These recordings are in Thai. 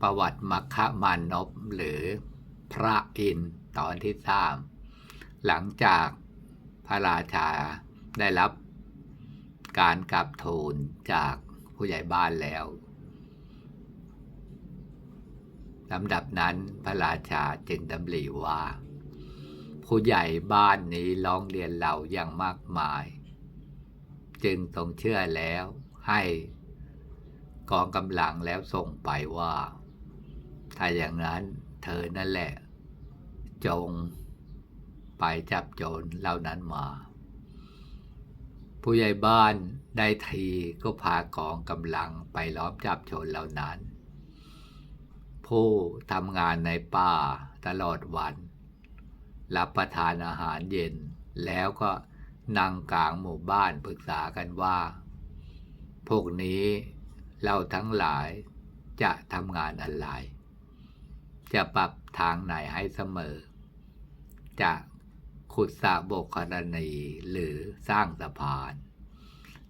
ประวัติมัคคะมานพหรือพระอินตอนที่สามหลังจากพระราชาได้รับการกลับทูลจากผู้ใหญ่บ้านแล้วลำดับนั้นพระราชาจึงดำริว่า ผู้ใหญ่บ้านนี้ร้องเรียนเราอย่างมากมาย จึงทรงเชื่อแล้วให้กองกำลังแล้วส่งไปว่า ถ้าอย่างนั้นเธอนั่นแหละ จงไปจับโจรเหล่านั้นมา ผู้ใหญ่บ้านได้ทีก็พากองกำลังไปล้อมจับโจรเหล่านั้น ผู้ทำงานในป่าตลอดวัน รับประทานอาหารเย็น แล้วก็นั่งกลางหมู่บ้านปรึกษากันว่า พวกนี้เราทั้งหลายจะทำงานอะไร จะปรับทางไหนให้เสมอ จะขุดสระโบกกรณีหรือสร้างสะพาน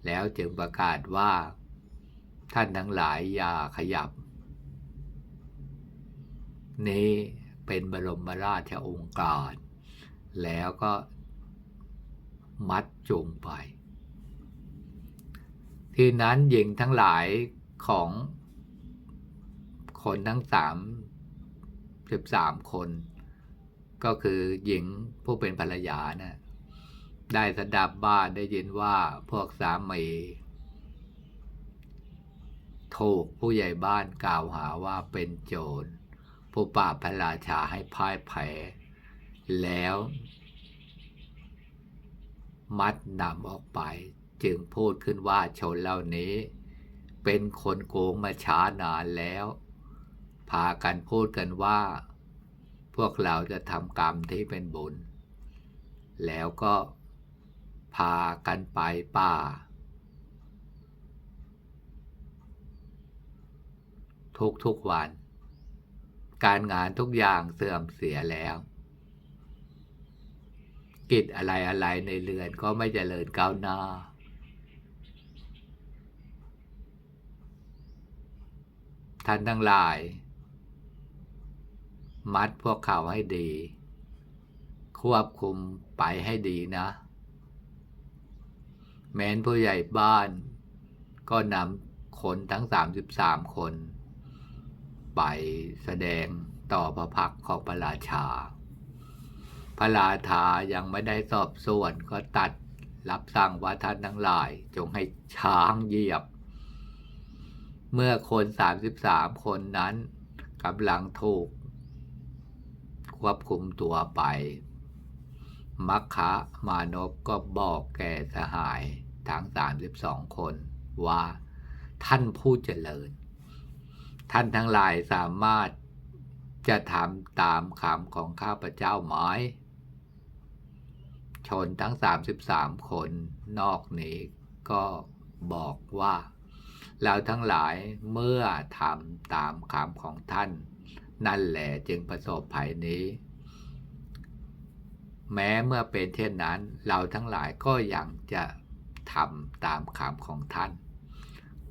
แล้วจึงประกาศว่า ท่านทั้งหลายอย่าขยับ นี้เป็นบรมราชโองการ แล้วก็มัดจูงไป ทีนั้นหญิงทั้งหลายของคนทั้งสาม สิบสามคน ก็คือหญิงผู้เป็นภรรยานะได้สดับบ้านได้ยินว่าพวกสามีถูกผู้ใหญ่บ้านกล่าวหาว่าเป็นโจร ผู้ปราบพระราชาให้พ่ายแพ้แล้ว มัดนำออกไป จึงพูดขึ้นว่าชนเหล่านี้ เป็นคนโกงมาช้านานแล้ว พากันพูดกันว่า พวกเราจะทำกรรมที่เป็นบุญ แล้วก็พากันไปป่า ทุกๆวัน การงานทุกอย่างเสื่อมเสียแล้ว กิจอะไรอะไรในเรือนก็ไม่เจริญก้าวหน้าท่านทั้งหลาย มัดพวกเขาให้ดี ควบคุมไปให้ดีนะ แม้นผู้ใหญ่บ้าน ก็นำคนทั้ง 33 คน ไปแสดงต่อพระพักของพระราชา พระราชายังไม่ได้สอบส่วนก็ตัดรับสั่งว่าท่านทั้งหลาย จงให้ช้างเหยียบ เมื่อคน 33 คนนั้นกำลังถูก ควบคุมตัวไปมัคคะมานพก็บอกแก่สหายทั้ง32คนว่าท่านผู้เจริญ ท่านทั้งหลายสามารถจะทำตามคำของข้าพเจ้าไหมชนทั้ง33คนนอกนี้ก็บอกว่าเราทั้งหลายเมื่อทำตามคำของท่าน นั่นแหละจึงประสบภัยนี้ แม้เมื่อเป็นเช่นนั้น เราทั้งหลายก็ยังจะทำตามคำของท่าน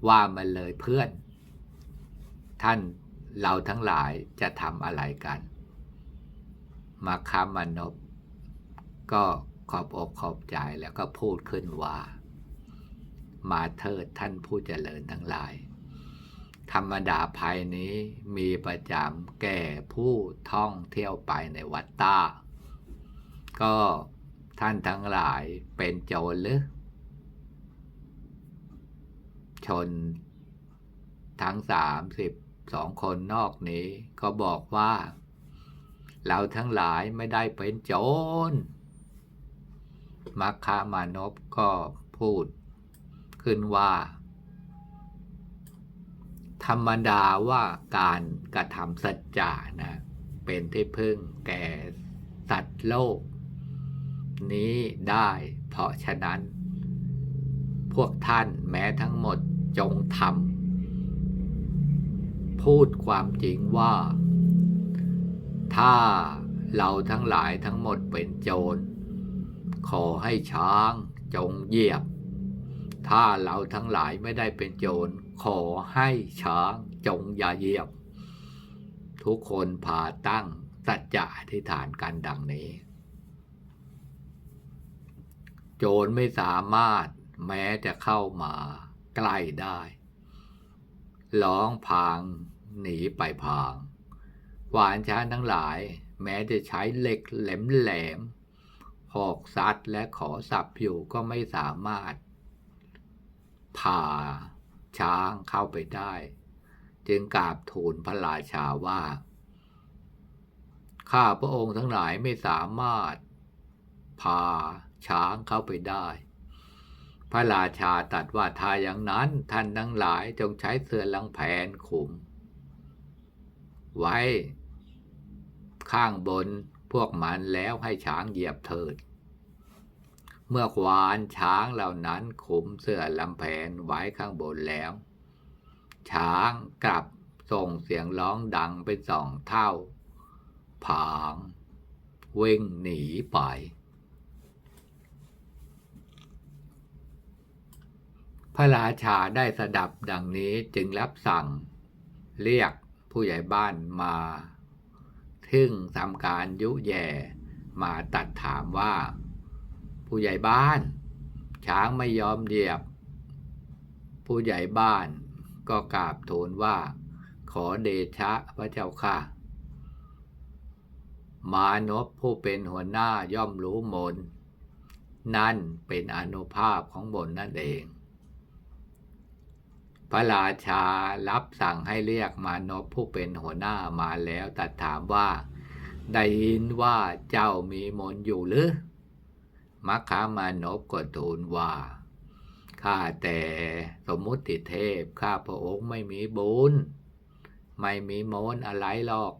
ว่ามันเลยเพื่อน ท่านเราทั้งหลายจะทำอะไรกัน มาคามานพก็ขอบอกขอบใจแล้วก็พูดขึ้นว่า มาเถิดท่านผู้เจริญทั้งหลาย ธรรมดาภัยนี้มีประจำแก่ผู้ท่องเที่ยวไปในวัดต้า ก็ท่านทั้งหลายเป็นโจรหรือ ชนทั้งสามสิบสองคนนอกนี้ก็บอกว่า เราทั้งหลายไม่ได้เป็นโจรมัคคามานพก็พูดขึ้นว่า ธรรมดาว่าการกระทำสัจจานะ เป็นที่พึ่งแก่สัตว์โลก นี้ได้เพราะฉะนั้น พวกท่านแม้ทั้งหมดจงทำพูดความจริงว่า ถ้าเราทั้งหลายทั้งหมดเป็นโจร ขอให้ช้างจงเหยียบ ถ้าเราทั้งหลายไม่ได้เป็นโจร ขอให้ช้างจงอย่าเหยียบ ทุกคนพาตั้งสัจจะอธิษฐานกันดังนี้ โจรไม่สามารถแม้จะเข้ามาใกล้ได้ร้องพางหนีไปพาง หวานช้างทั้งหลาย แม้จะใช้เหล็กแหลมแหลมๆหอกซัดและขอสับอยู่ก็ไม่สามารถผ่า ช้างเข้าไปได้ จึงกราบทูลพระราชาว่า ข้าพระองค์ทั้งหลายไม่สามารถ พาช้างเข้าไปได้ พระราชาตรัสว่าถ้าอย่างนั้นท่านทั้งหลายจงใช้เสือลังแผนขุม ไว้ ข้างบนพวกมันแล้วให้ช้างเหยียบเถิด เมื่อควานช้างเหล่านั้นขุมเสื่อลำแผนไว้ข้างบนแล้ว ช้างกลับส่งเสียงร้องดังเป็นสองเท่า ผางวิ่งหนีไป พระราชาได้สดับดังนี้จึงรับสั่ง เรียกผู้ใหญ่บ้านมาทึ่งทำการยุแย่มาตัดถามว่า ผู้ใหญ่บ้าน ช้างไม่ยอมเหยียบ ผู้ใหญ่บ้านก็กราบทูลว่า ขอเดชะพระเจ้าค่ะ มานพผู้เป็นหัวหน้าย่อมรู้มน นั่นเป็นอนุภาพของบนนั่นเอง พระราชารับสั่งให้เรียกมานพผู้เป็นหัวหน้ามาแล้วตัดถามว่า ได้ยินว่าเจ้ามีมนอยู่หรือ มัคคามานพก็ทูลว่าข้าแต่สมมุติเทพ ข้าพระองค์ไม่มีบุญ ไม่มีมนต์อะไรหรอก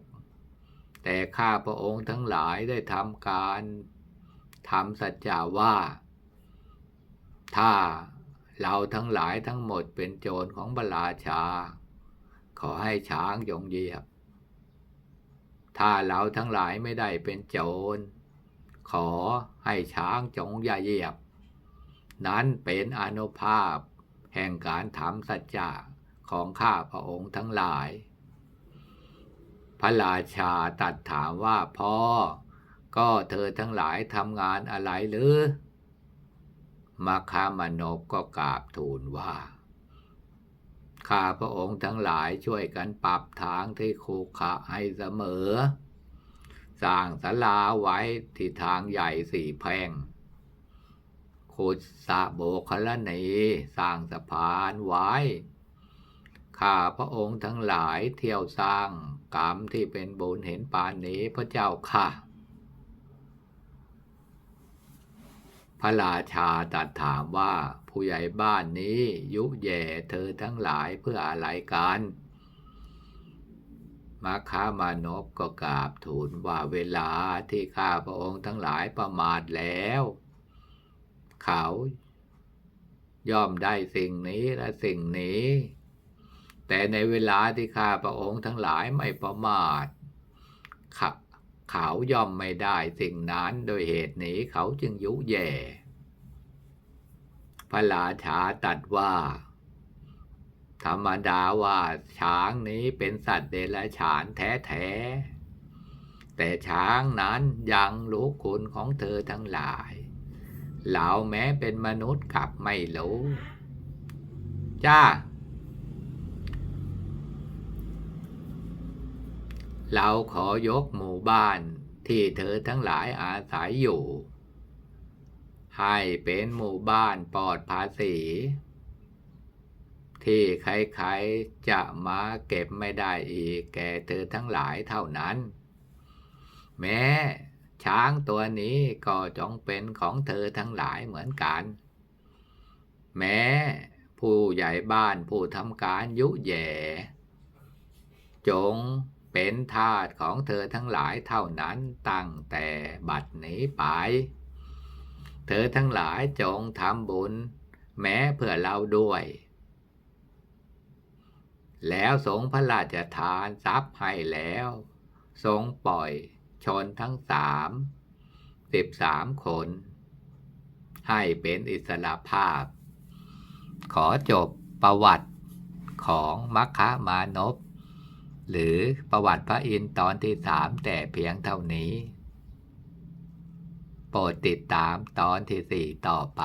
แต่ข้าพระองค์ทั้งหลายได้ทำการทำสัจจาว่า ถ้าเราทั้งหลายทั้งหมดเป็นโจรของบรราชา ขอให้ช้างยงเหยียบ ถ้าเราทั้งหลายไม่ได้เป็นโจร ขอให้ช้างจงอย่าเหยียบ นั้นเป็นอนุภาพ แห่งการทำสัจจะของข้าพระองค์ทั้งหลาย พระราชาตัดถามว่าพ่อ ก็เธอทั้งหลายทำงานอะไรหรือมาคามานพก็กราบทูลว่า ข้าพระองค์ทั้งหลายช่วยกันปรับทางที่คูขะให้เสมอ สร้างศาลาไว้ที่ทางใหญ่สี่แพงขุดสะโบกลนีสร้างสะพานไว้ ข้าพระองค์ทั้งหลายเที่ยวสร้างกรรมที่เป็นบุญเห็นปานนี้พระเจ้าค่ะ พระราชาตรัสถามว่าผู้ใหญ่บ้านนี้ยุแย่เธอทั้งหลายเพื่ออะไรกัน มาคามานพก็กราบทูลว่าเวลาที่ข้าพระองค์ทั้งหลายประมาทแล้ว เขาย่อมได้สิ่งนี้และสิ่งนี้ แต่ในเวลาที่ข้าพระองค์ทั้งหลายไม่ประมาทขเขาย่อมไม่ได้สิ่งนั้นโดยเหตุนี้เขาจึงยุแย่ พระราชาตรัสว่า ธรรมดาว่าช้างนี้เป็นสัตว์เดรัจฉานแท้ๆ แต่ช้างนั้นยังรู้คุณของเธอทั้งหลายเราแม้เป็นมนุษย์กลับไม่รู้จ้า เราขอยกหมู่บ้านที่เธอทั้งหลายอาศัยอยู่ ให้เป็นหมู่บ้านปลอดภาษี ที่ใครๆจะมาเก็บไม่ได้อีกแก่เธอทั้งหลายเท่านั้น แม้ช้างตัวนี้ก็จงเป็นของเธอทั้งหลายเหมือนกัน แม้ผู้ใหญ่บ้านผู้ทำการยุแย่ จงเป็นทาสของเธอทั้งหลายเท่านั้นตั้งแต่บัดนี้ไป เธอทั้งหลายจงทำบุญ แม้เพื่อเราด้วย แล้วทรงพระราชทานทรัพย์ให้แล้ว ทรงปล่อยชนทั้งสามสิบสามคน ให้เป็นอิสระภาพ ขอจบประวัติของมัคคามานพหรือประวัติพระอินทร์ตอนที่สามแต่เพียงเท่านี้ โปรดติดตามตอนที่สี่ต่อไป